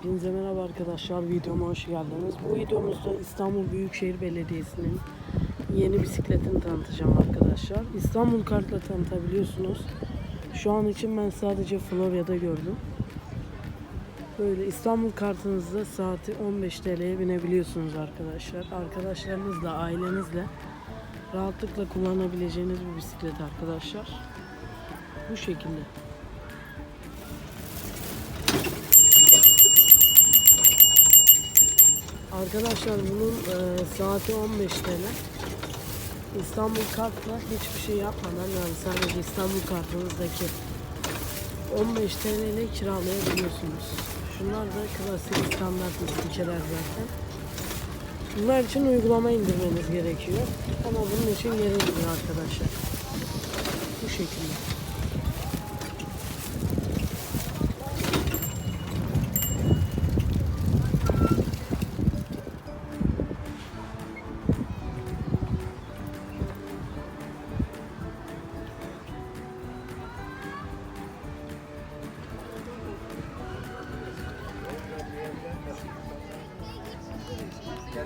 Hepinize merhaba arkadaşlar. Videoma hoş geldiniz. Bu videomuzda İstanbul Büyükşehir Belediyesi'nin yeni bisikletini tanıtacağım arkadaşlar. İstanbul kartla tanıtabiliyorsunuz. Şu an için ben sadece Florya'da gördüm. Böyle İstanbul kartınızda saati 15 TL'ye binebiliyorsunuz arkadaşlar. Arkadaşlarınızla, ailenizle rahatlıkla kullanabileceğiniz bir bisiklet arkadaşlar. Bu şekilde. Arkadaşlar bunun e, saati 15 TL. İstanbul kartla hiçbir şey yapmadan yani sadece İstanbul kartınızdaki 15 TL ile kiralayabiliyorsunuz. Şunlar da klasik standart istikeler zaten. Bunlar için uygulama indirmeniz gerekiyor. Ama bunun için gerekmiyor arkadaşlar. Bu şekilde.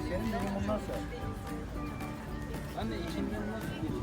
Senin durumun nasıl? Anne işin geçiyor?